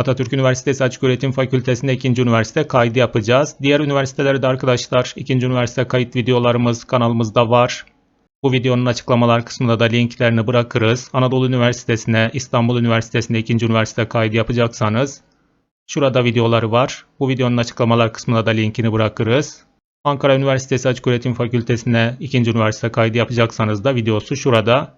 Atatürk Üniversitesi Açıköğretim Fakültesi'nde ikinci üniversite kaydı yapacağız. Diğer üniversitelerde arkadaşlar ikinci üniversite kayıt videolarımız kanalımızda var. Bu videonun açıklamalar kısmında da linklerini bırakırız. Anadolu Üniversitesi'ne, İstanbul Üniversitesi'nde ikinci üniversite kaydı yapacaksanız şurada videoları var. Bu videonun açıklamalar kısmına da linkini bırakırız. Ankara Üniversitesi Açıköğretim Fakültesi'ne ikinci üniversite kaydı yapacaksanız da videosu şurada.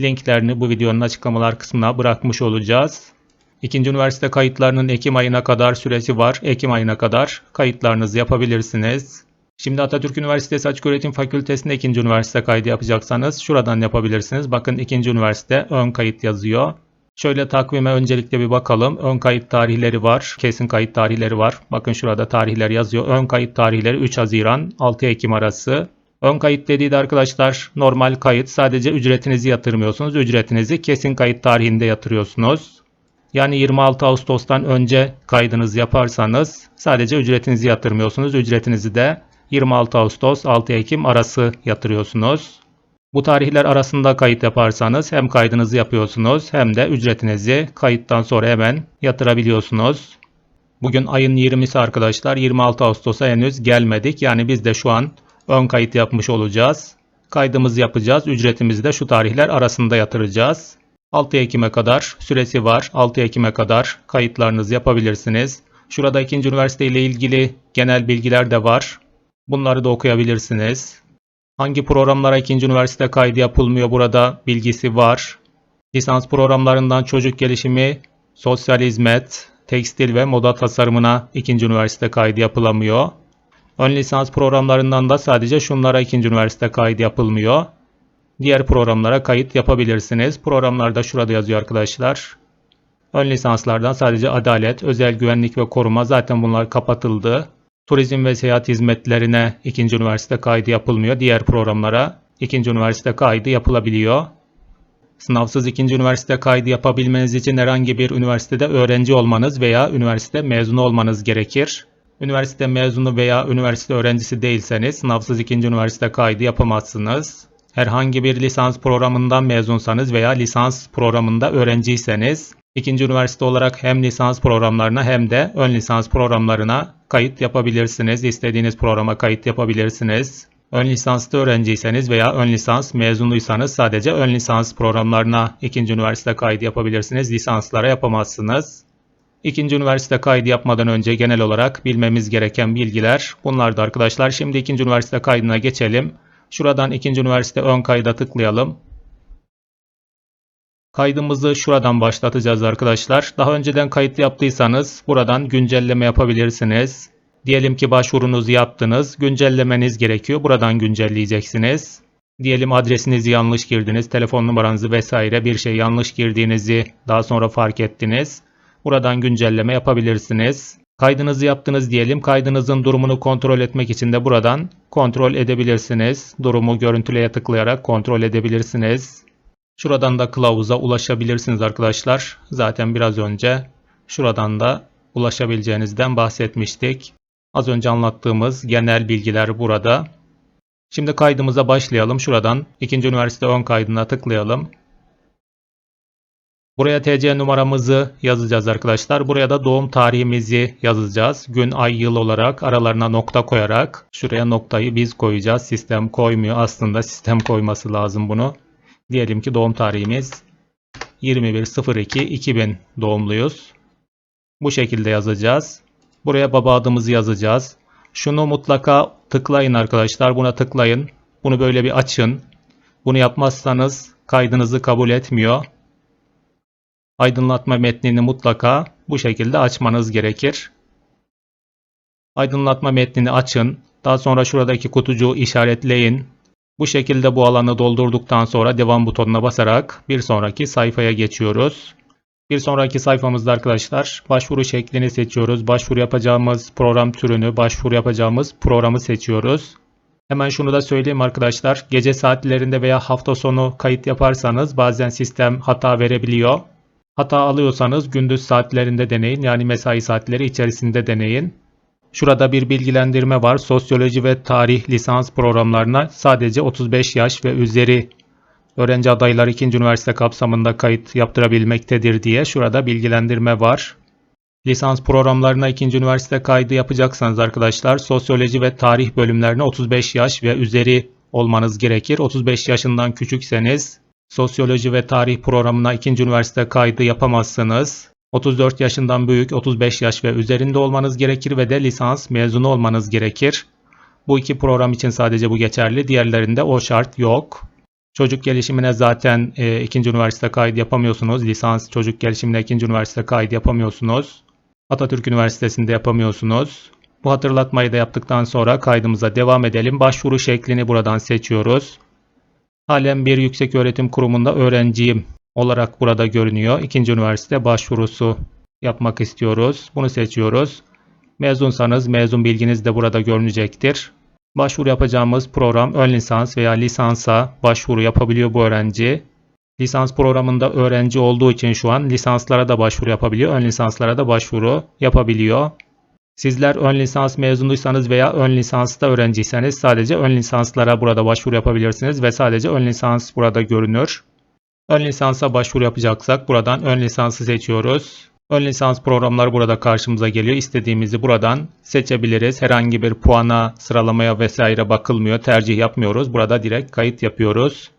Linklerini bu videonun açıklamalar kısmına bırakmış olacağız. İkinci üniversite kayıtlarının Ekim ayına kadar süresi var. Ekim ayına kadar kayıtlarınızı yapabilirsiniz. Şimdi Atatürk Üniversitesi Açıköğretim Fakültesi'nde ikinci üniversite kaydı yapacaksanız şuradan yapabilirsiniz. Bakın ikinci üniversite ön kayıt yazıyor. Şöyle takvime öncelikle bir bakalım. Ön kayıt tarihleri var. Kesin kayıt tarihleri var. Bakın şurada tarihler yazıyor. Ön kayıt tarihleri 3 Haziran 6 Ekim arası. Ön kayıt dediği de arkadaşlar normal kayıt. Sadece ücretinizi yatırmıyorsunuz. Ücretinizi kesin kayıt tarihinde yatırıyorsunuz. Yani 26 Ağustos'tan önce kaydınızı yaparsanız sadece ücretinizi yatırmıyorsunuz. Ücretinizi de 26 Ağustos 6 Ekim arası yatırıyorsunuz. Bu tarihler arasında kayıt yaparsanız hem kaydınızı yapıyorsunuz hem de ücretinizi kayıttan sonra hemen yatırabiliyorsunuz. Bugün ayın 20'si arkadaşlar 26 Ağustos'a henüz gelmedik. Yani biz de şu an ön kayıt yapmış olacağız. Kaydımızı yapacağız. Ücretimizi de şu tarihler arasında yatıracağız. 6 Ekim'e kadar süresi var. 6 Ekim'e kadar kayıtlarınızı yapabilirsiniz. Şurada ikinci üniversite ile ilgili genel bilgiler de var. Bunları da okuyabilirsiniz. Hangi programlara ikinci üniversite kaydı yapılmıyor burada bilgisi var. Lisans programlarından çocuk gelişimi, sosyal hizmet, tekstil ve moda tasarımına ikinci üniversite kaydı yapılamıyor. Ön lisans programlarından da sadece şunlara ikinci üniversite kaydı yapılmıyor. Diğer programlara kayıt yapabilirsiniz. Programlarda şurada yazıyor arkadaşlar. Ön lisanslardan sadece adalet, özel güvenlik ve koruma zaten bunlar kapatıldı. Turizm ve seyahat hizmetlerine ikinci üniversite kaydı yapılmıyor. Diğer programlara ikinci üniversite kaydı yapılabiliyor. Sınavsız ikinci üniversite kaydı yapabilmeniz için herhangi bir üniversitede öğrenci olmanız veya üniversite mezunu olmanız gerekir. Üniversite mezunu veya üniversite öğrencisi değilseniz sınavsız ikinci üniversite kaydı yapamazsınız. Herhangi bir lisans programından mezunsanız veya lisans programında öğrenciyseniz ikinci üniversite olarak hem lisans programlarına hem de ön lisans programlarına kayıt yapabilirsiniz. İstediğiniz programa kayıt yapabilirsiniz. Ön lisanslı öğrenciyseniz veya ön lisans mezunuysanız sadece ön lisans programlarına ikinci üniversite kaydı yapabilirsiniz. Lisanslara yapamazsınız. İkinci üniversite kaydı yapmadan önce genel olarak bilmemiz gereken bilgiler bunlardı arkadaşlar. Şimdi ikinci üniversite kaydına geçelim. Şuradan ikinci üniversite ön kayda tıklayalım. Kaydımızı şuradan başlatacağız arkadaşlar. Daha önceden kayıt yaptıysanız buradan güncelleme yapabilirsiniz. Diyelim ki başvurunuzu yaptınız. Güncellemeniz gerekiyor. Buradan güncelleyeceksiniz. Diyelim adresinizi yanlış girdiniz. Telefon numaranızı vesaire bir şey yanlış girdiğinizi daha sonra fark ettiniz. Buradan güncelleme yapabilirsiniz. Kaydınızı yaptınız diyelim. Kaydınızın durumunu kontrol etmek için de buradan kontrol edebilirsiniz. Durumu görüntüleye tıklayarak kontrol edebilirsiniz. Şuradan da kılavuza ulaşabilirsiniz arkadaşlar. Zaten biraz önce şuradan da ulaşabileceğinizden bahsetmiştik. Az önce anlattığımız genel bilgiler burada. Şimdi kaydımıza başlayalım. Şuradan ikinci üniversite ön kaydına tıklayalım. Buraya TC numaramızı yazacağız arkadaşlar. Buraya da doğum tarihimizi yazacağız. Gün, ay, yıl olarak aralarına nokta koyarak şuraya noktayı biz koyacağız. Sistem koymuyor. Aslında sistem koyması lazım bunu. Diyelim ki doğum tarihimiz 21.02.2000 doğumluyuz. Bu şekilde yazacağız. Buraya baba adımızı yazacağız. Şunu mutlaka tıklayın arkadaşlar. Buna tıklayın. Bunu böyle bir açın. Bunu yapmazsanız kaydınızı kabul etmiyor. Aydınlatma metnini mutlaka bu şekilde açmanız gerekir. Aydınlatma metnini açın. Daha sonra şuradaki kutucuğu işaretleyin. Bu şekilde bu alanı doldurduktan sonra devam butonuna basarak bir sonraki sayfaya geçiyoruz. Bir sonraki sayfamızda arkadaşlar başvuru şeklini seçiyoruz. Başvuru yapacağımız program türünü, başvuru yapacağımız programı seçiyoruz. Hemen şunu da söyleyeyim arkadaşlar. Gece saatlerinde veya hafta sonu kayıt yaparsanız bazen sistem hata verebiliyor. Hata alıyorsanız gündüz saatlerinde deneyin. Yani mesai saatleri içerisinde deneyin. Şurada bir bilgilendirme var. Sosyoloji ve tarih lisans programlarına sadece 35 yaş ve üzeri öğrenci adayları ikinci üniversite kapsamında kayıt yaptırabilmektedir diye şurada bilgilendirme var. Lisans programlarına ikinci üniversite kaydı yapacaksanız arkadaşlar sosyoloji ve tarih bölümlerine 35 yaş ve üzeri olmanız gerekir. 35 yaşından küçükseniz sosyoloji ve tarih programına ikinci üniversite kaydı yapamazsınız. 34 yaşından büyük 35 yaş ve üzerinde olmanız gerekir ve de lisans mezunu olmanız gerekir. Bu iki program için sadece bu geçerli. Diğerlerinde o şart yok. Çocuk gelişimine zaten e, ikinci üniversite kaydı yapamıyorsunuz. Lisans çocuk gelişimine ikinci üniversite kaydı yapamıyorsunuz. Atatürk Üniversitesi'nde yapamıyorsunuz. Bu hatırlatmayı da yaptıktan sonra kaydımıza devam edelim. Başvuru şeklini buradan seçiyoruz. Halen bir yüksek öğretim kurumunda öğrenciyim olarak burada görünüyor. İkinci üniversite başvurusu yapmak istiyoruz. Bunu seçiyoruz. Mezunsanız mezun bilginiz de burada görünecektir. Başvuru yapacağımız program ön lisans veya lisansa başvuru yapabiliyor bu öğrenci. Lisans programında öğrenci olduğu için şu an lisanslara da başvuru yapabiliyor, ön lisanslara da başvuru yapabiliyor. Sizler ön lisans mezunuysanız veya ön lisansta öğrenciyseniz sadece ön lisanslara burada başvuru yapabilirsiniz ve sadece ön lisans burada görünür. Ön lisansa başvuru yapacaksak buradan ön lisansı seçiyoruz. Ön lisans programları burada karşımıza geliyor. İstediğimizi buradan seçebiliriz. Herhangi bir puana, sıralamaya vesaire bakılmıyor. Tercih yapmıyoruz. Burada direkt kayıt yapıyoruz.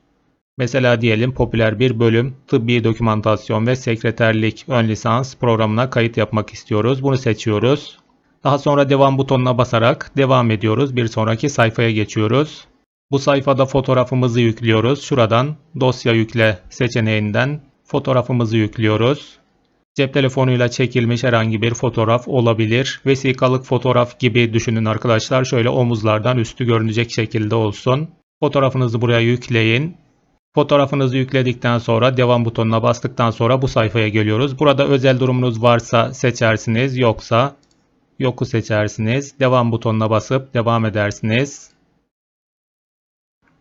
Mesela diyelim popüler bir bölüm tıbbi dokümantasyon ve sekreterlik ön lisans programına kayıt yapmak istiyoruz. Bunu seçiyoruz. Daha sonra devam butonuna basarak devam ediyoruz. Bir sonraki sayfaya geçiyoruz. Bu sayfada fotoğrafımızı yüklüyoruz. Şuradan dosya yükle seçeneğinden fotoğrafımızı yüklüyoruz. Cep telefonuyla çekilmiş herhangi bir fotoğraf olabilir. Vesikalık fotoğraf gibi düşünün arkadaşlar. Şöyle omuzlardan üstü görünecek şekilde olsun. Fotoğrafınızı buraya yükleyin. Fotoğrafınızı yükledikten sonra devam butonuna bastıktan sonra bu sayfaya geliyoruz. Burada özel durumunuz varsa seçersiniz. Yoksa yoku seçersiniz. Devam butonuna basıp devam edersiniz.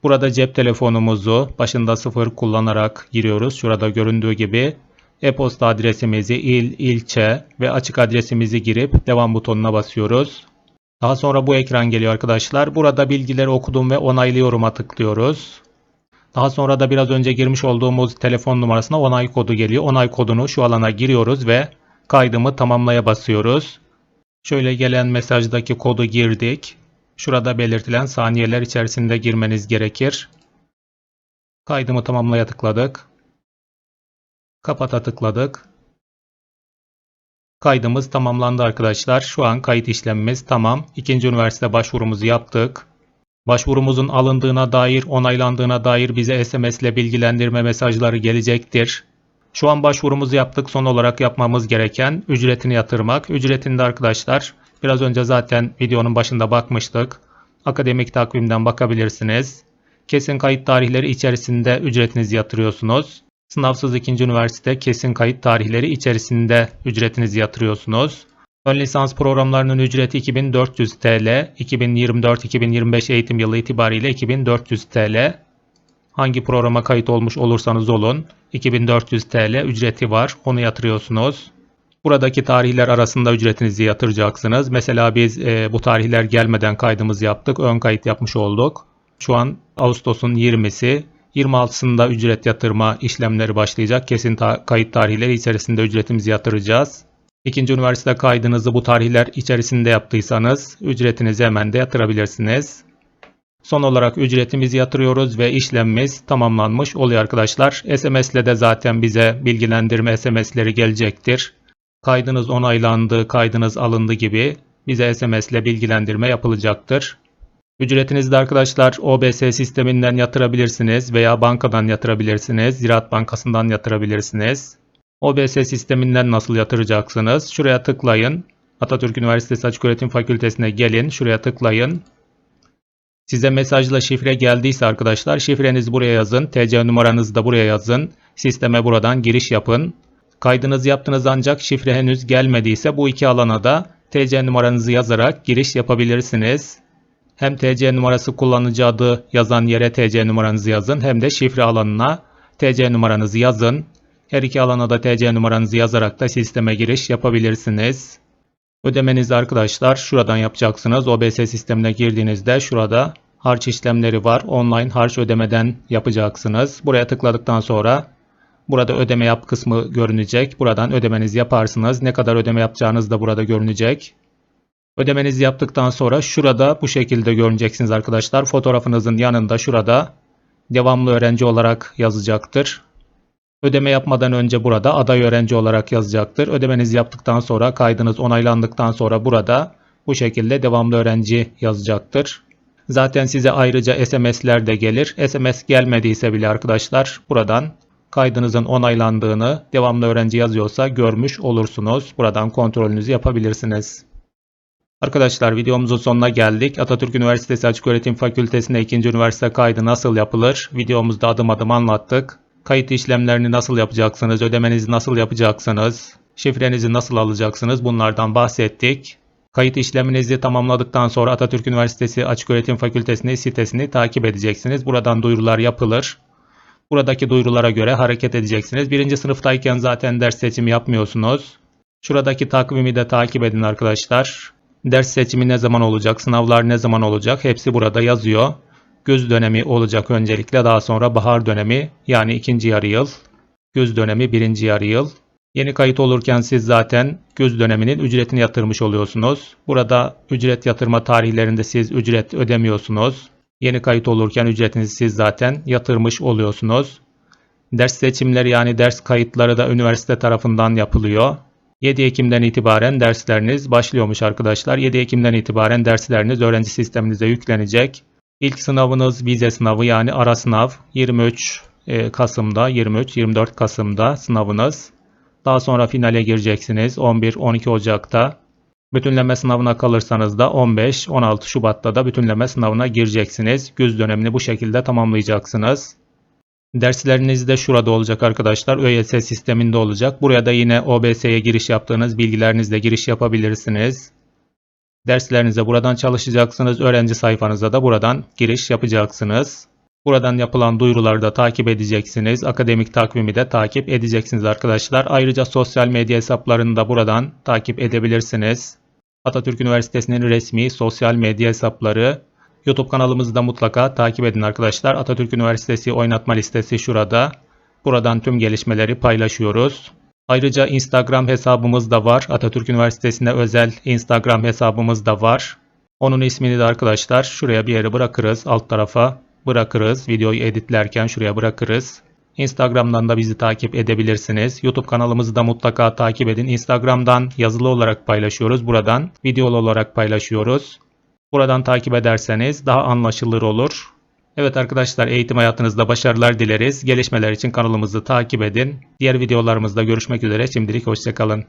Burada cep telefonumuzu başında sıfır kullanarak giriyoruz. Şurada göründüğü gibi e-posta adresimizi, il, ilçe ve açık adresimizi girip devam butonuna basıyoruz. Daha sonra bu ekran geliyor arkadaşlar. Burada bilgileri okudum ve onaylıyorum'a tıklıyoruz. Daha sonra da biraz önce girmiş olduğumuz telefon numarasına onay kodu geliyor. Onay kodunu şu alana giriyoruz ve kaydımı tamamlaya basıyoruz. Şöyle gelen mesajdaki kodu girdik. Şurada belirtilen saniyeler içerisinde girmeniz gerekir. Kaydımı tamamlaya tıkladık. Kapata tıkladık. Kaydımız tamamlandı arkadaşlar. Şu an kayıt işlemimiz tamam. İkinci üniversite başvurumuzu yaptık. Başvurumuzun alındığına dair, onaylandığına dair bize SMS ile bilgilendirme mesajları gelecektir. Şu an başvurumuzu yaptık. Son olarak yapmamız gereken ücretini yatırmak. Ücretinde arkadaşlar biraz önce zaten videonun başında bakmıştık. Akademik takvimden bakabilirsiniz. Kesin kayıt tarihleri içerisinde ücretinizi yatırıyorsunuz. Sınavsız ikinci üniversite kesin kayıt tarihleri içerisinde ücretinizi yatırıyorsunuz. Ön lisans programlarının ücreti 2400 TL, 2024-2025 eğitim yılı itibariyle 2400 TL. Hangi programa kayıt olmuş olursanız olun 2400 TL ücreti var. Onu yatırıyorsunuz. Buradaki tarihler arasında ücretinizi yatıracaksınız. Mesela biz e, bu tarihler gelmeden kaydımızı yaptık. Ön kayıt yapmış olduk. Şu an Ağustos'un 20'si. 26'sında ücret yatırma işlemleri başlayacak. Kesin ta kayıt tarihleri içerisinde ücretimizi yatıracağız. İkinci üniversite kaydınızı bu tarihler içerisinde yaptıysanız ücretinizi hemen de yatırabilirsiniz. Son olarak ücretimizi yatırıyoruz ve işlemimiz tamamlanmış oluyor arkadaşlar. SMS ile de zaten bize bilgilendirme SMS'leri gelecektir. Kaydınız onaylandı, kaydınız alındı gibi bize SMS ile bilgilendirme yapılacaktır. Ücretinizi de arkadaşlar OBS sisteminden yatırabilirsiniz veya bankadan yatırabilirsiniz. Ziraat Bankası'ndan yatırabilirsiniz. OBS sisteminden nasıl yatıracaksınız? Şuraya tıklayın. Atatürk Üniversitesi Açıköğretim Fakültesine gelin. Şuraya tıklayın. Size mesajla şifre geldiyse arkadaşlar şifrenizi buraya yazın. TC numaranızı da buraya yazın. Sisteme buradan giriş yapın. Kaydınızı yaptınız ancak şifre henüz gelmediyse bu iki alana da TC numaranızı yazarak giriş yapabilirsiniz. Hem TC numarası kullanıcı adı yazan yere TC numaranızı yazın hem de şifre alanına TC numaranızı yazın. Her iki alana da TC numaranızı yazarak da sisteme giriş yapabilirsiniz. Ödemenizi arkadaşlar şuradan yapacaksınız. OBS sistemine girdiğinizde şurada harç işlemleri var. Online harç ödemeden yapacaksınız. Buraya tıkladıktan sonra Burada ödeme yap kısmı görünecek. Buradan ödemenizi yaparsınız. Ne kadar ödeme yapacağınız da burada görünecek. Ödemenizi yaptıktan sonra şurada bu şekilde görüneceksiniz arkadaşlar. Fotoğrafınızın yanında şurada devamlı öğrenci olarak yazacaktır. Ödeme yapmadan önce burada aday öğrenci olarak yazacaktır. Ödemenizi yaptıktan sonra kaydınız onaylandıktan sonra burada bu şekilde devamlı öğrenci yazacaktır. Zaten size ayrıca SMS'ler de gelir. SMS gelmediyse bile arkadaşlar buradan kaydınızın onaylandığını devamlı öğrenci yazıyorsa görmüş olursunuz. Buradan kontrolünüzü yapabilirsiniz. Arkadaşlar videomuzun sonuna geldik. Atatürk Üniversitesi Açıköğretim Fakültesi'nde ikinci üniversite kaydı nasıl yapılır? Videomuzda adım adım anlattık. Kayıt işlemlerini nasıl yapacaksınız? Ödemenizi nasıl yapacaksınız? Şifrenizi nasıl alacaksınız? Bunlardan bahsettik. Kayıt işleminizi tamamladıktan sonra Atatürk Üniversitesi Açıköğretim Fakültesi'nin sitesini takip edeceksiniz. Buradan duyurular yapılır. Buradaki duyurulara göre hareket edeceksiniz. Birinci sınıftayken zaten ders seçimi yapmıyorsunuz. Şuradaki takvimi de takip edin arkadaşlar. Ders seçimi ne zaman olacak, sınavlar ne zaman olacak hepsi burada yazıyor. Göz dönemi olacak öncelikle daha sonra bahar dönemi yani ikinci yarı yıl. Göz dönemi birinci yarı yıl. Yeni kayıt olurken siz zaten göz döneminin ücretini yatırmış oluyorsunuz. Burada ücret yatırma tarihlerinde siz ücret ödemiyorsunuz. Yeni kayıt olurken ücretinizi siz zaten yatırmış oluyorsunuz. Ders seçimleri yani ders kayıtları da üniversite tarafından yapılıyor. 7 Ekim'den itibaren dersleriniz başlıyormuş arkadaşlar. 7 Ekim'den itibaren dersleriniz öğrenci sisteminize yüklenecek. İlk sınavınız vize sınavı yani ara sınav 23 e, Kasım'da 23-24 Kasım'da sınavınız. Daha sonra finale gireceksiniz 11-12 Ocak'ta. Bütünleme sınavına kalırsanız da 15-16 Şubat'ta da bütünleme sınavına gireceksiniz. Güz dönemini bu şekilde tamamlayacaksınız. Dersleriniz de şurada olacak arkadaşlar. ÖYS sisteminde olacak. Buraya da yine OBS'ye giriş yaptığınız bilgilerinizle giriş yapabilirsiniz. Derslerinize buradan çalışacaksınız. Öğrenci sayfanıza da buradan giriş yapacaksınız. Buradan yapılan duyuruları da takip edeceksiniz. Akademik takvimi de takip edeceksiniz arkadaşlar. Ayrıca sosyal medya hesaplarını da buradan takip edebilirsiniz. Atatürk Üniversitesi'nin resmi sosyal medya hesapları. YouTube kanalımızı da mutlaka takip edin arkadaşlar. Atatürk Üniversitesi oynatma listesi şurada. Buradan tüm gelişmeleri paylaşıyoruz. Ayrıca Instagram hesabımız da var. Atatürk Üniversitesi'ne özel Instagram hesabımız da var. Onun ismini de arkadaşlar şuraya bir yere bırakırız. Alt tarafa bırakırız. Videoyu editlerken şuraya bırakırız. Instagram'dan da bizi takip edebilirsiniz. YouTube kanalımızı da mutlaka takip edin. Instagram'dan yazılı olarak paylaşıyoruz. Buradan videolu olarak paylaşıyoruz. Buradan takip ederseniz daha anlaşılır olur. Evet arkadaşlar eğitim hayatınızda başarılar dileriz. Gelişmeler için kanalımızı takip edin. Diğer videolarımızda görüşmek üzere. Şimdilik hoşçakalın.